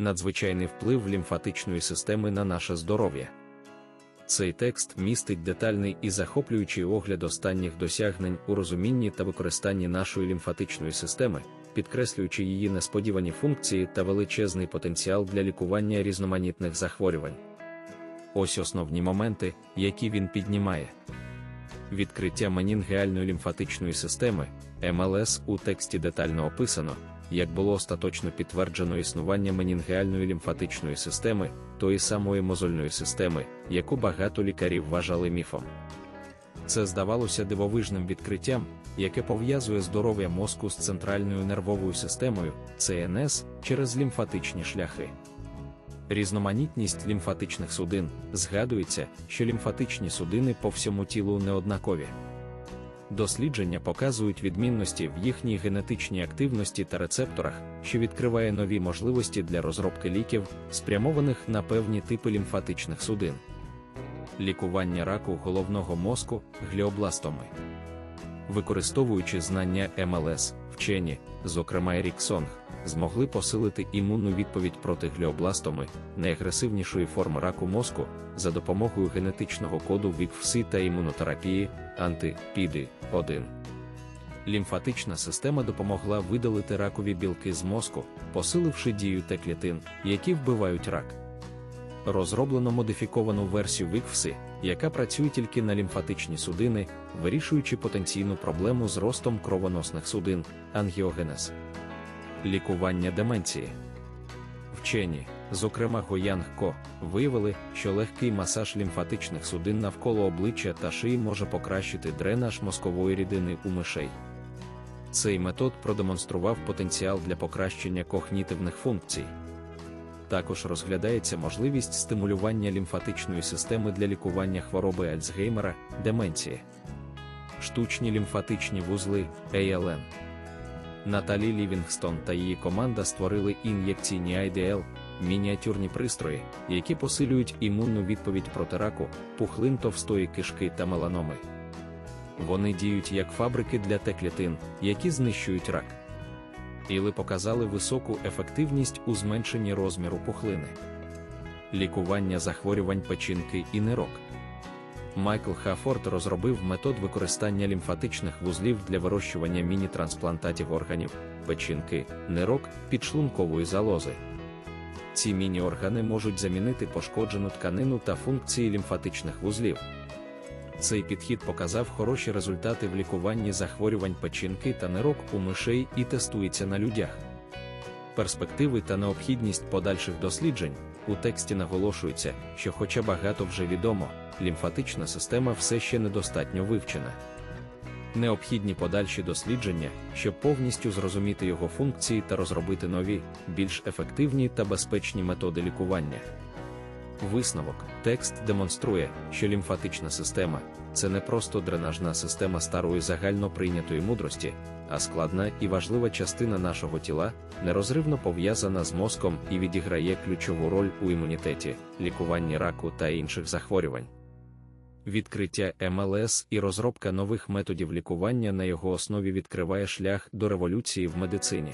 надзвичайний вплив лімфатичної системи на наше здоров'я. Цей текст містить детальний і захоплюючий огляд останніх досягнень у розумінні та використанні нашої лімфатичної системи, підкреслюючи її несподівані функції та величезний потенціал для лікування різноманітних захворювань. Ось основні моменти, які він піднімає. Відкриття менінгеальної лімфатичної системи МЛС у тексті детально описано, як було остаточно підтверджено існування менінгеальної лімфатичної системи, тої самої мозольної системи, яку багато лікарів вважали міфом. Це здавалося дивовижним відкриттям, яке пов'язує здоров'я мозку з центральною нервовою системою ЦНС через лімфатичні шляхи. Різноманітність лімфатичних судин згадується, що лімфатичні судини по всьому тілу неоднакові. Дослідження показують відмінності в їхній генетичній активності та рецепторах, що відкриває нові можливості для розробки ліків, спрямованих на певні типи лімфатичних судин. Лікування раку головного мозку гліобластоми. Використовуючи знання МЛС, вчені, зокрема Ерік Сонг, змогли посилити імунну відповідь проти гліобластоми, найагресивнішої форми раку мозку, за допомогою генетичного коду ВІКФСИ та імунотерапії антипіди 1 Лімфатична система допомогла видалити ракові білки з мозку, посиливши дію Т клітин, які вбивають рак. Розроблено модифіковану версію ВІКФСИ, яка працює тільки на лімфатичні судини, вирішуючи потенційну проблему з ростом кровоносних судин, ангіогенез. Лікування деменції. Вчені, зокрема Гоянг Ко, виявили, що легкий масаж лімфатичних судин навколо обличчя та шиї може покращити дренаж мозкової рідини у мишей. Цей метод продемонстрував потенціал для покращення когнітивних функцій. Також розглядається можливість стимулювання лімфатичної системи для лікування хвороби Альцгеймера, деменції, штучні лімфатичні вузли ALN. Наталі Лівінгстон та її команда створили ін'єкційні IDL, мініатюрні пристрої, які посилюють імунну відповідь проти раку, пухлин товстої кишки та меланоми. Вони діють як фабрики для Т-клітин, які знищують рак. Іли показали високу ефективність у зменшенні розміру пухлини, лікування захворювань печінки і нирок. Майкл Хафорд розробив метод використання лімфатичних вузлів для вирощування міні-трансплантатів органів, печінки, нирок, підшлункової залози. Ці міні-органи можуть замінити пошкоджену тканину та функції лімфатичних вузлів. Цей підхід показав хороші результати в лікуванні захворювань печінки та нирок у мишей і тестується на людях. Перспективи та необхідність подальших досліджень у тексті наголошується, що, хоча багато вже відомо, лімфатична система все ще недостатньо вивчена. Необхідні подальші дослідження, щоб повністю зрозуміти його функції та розробити нові, більш ефективні та безпечні методи лікування. Висновок текст демонструє, що лімфатична система це не просто дренажна система старої загально прийнятої мудрості, а складна і важлива частина нашого тіла, нерозривно пов'язана з мозком і відіграє ключову роль у імунітеті, лікуванні раку та інших захворювань. Відкриття МЛС і розробка нових методів лікування на його основі відкриває шлях до революції в медицині.